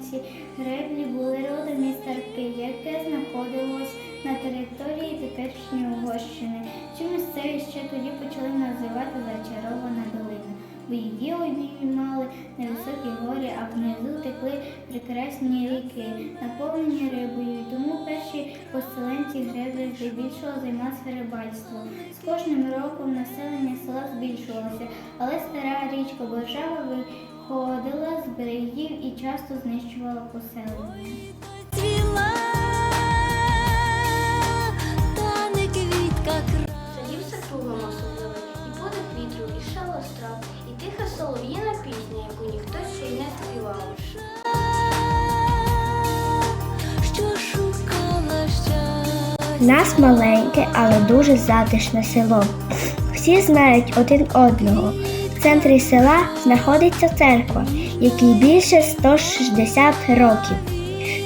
Ці греблі були родом старки, яке знаходилось на території теперішньої Угорщини. Цю місцевість ще тоді почали називати Зачарована долина, бо її обіймали невисокі горі, а внизу текли прекрасні ріки, наповнені рибою. Тому перші поселенці греблі здебільшого займалися рибальством. З кожним роком населення села збільшувалося, але стара річка Боржава виходила з берегів і часто знищувала поселення. Садівся кругом особливий, і подих вітру, і трав, і тиха солов'їна пісня, яку ніхто ще й не співав. Нас маленьке, але дуже затишне село. Всі знають один одного. В центрі села знаходиться церква, якій більше 160 років.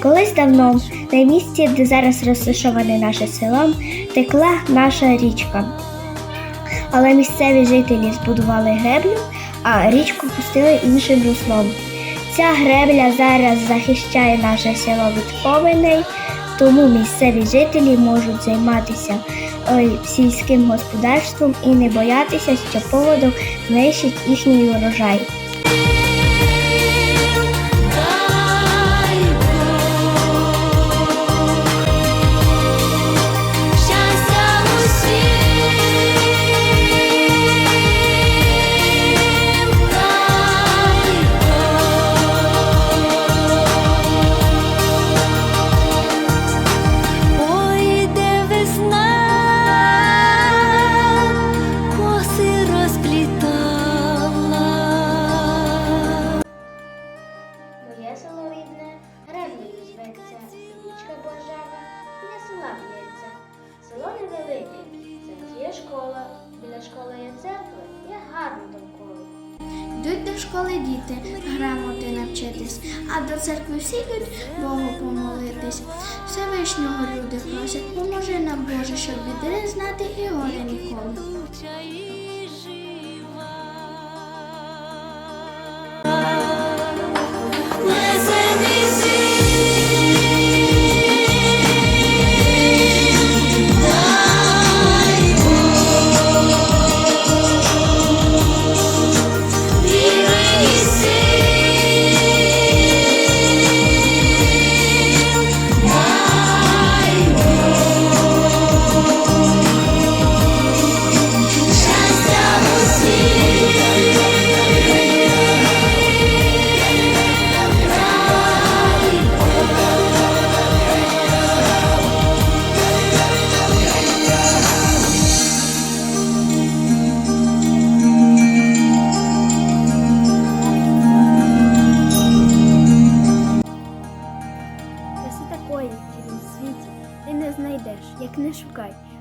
Колись давно на місці, де зараз розташоване наше село, текла наша річка. Але місцеві жителі збудували греблю, а річку пустили іншим руслом. Ця гребля зараз захищає наше село від повеней, тому місцеві жителі можуть займатися е, сільським господарством і не боятися, що поводок знищить їхній урожай. Школа, біля школи є церква, є гарно довкола. Йдуть до школи діти, грамоти навчитись, а до церкви всі йдуть Богу помолитись. Всевишнього люди просять, поможи нам, Боже, щоб біди знати і горе ніколи.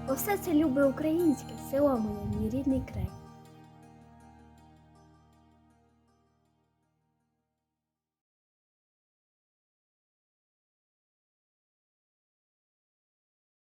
Бо все це любе українське село моє, мій рідний край.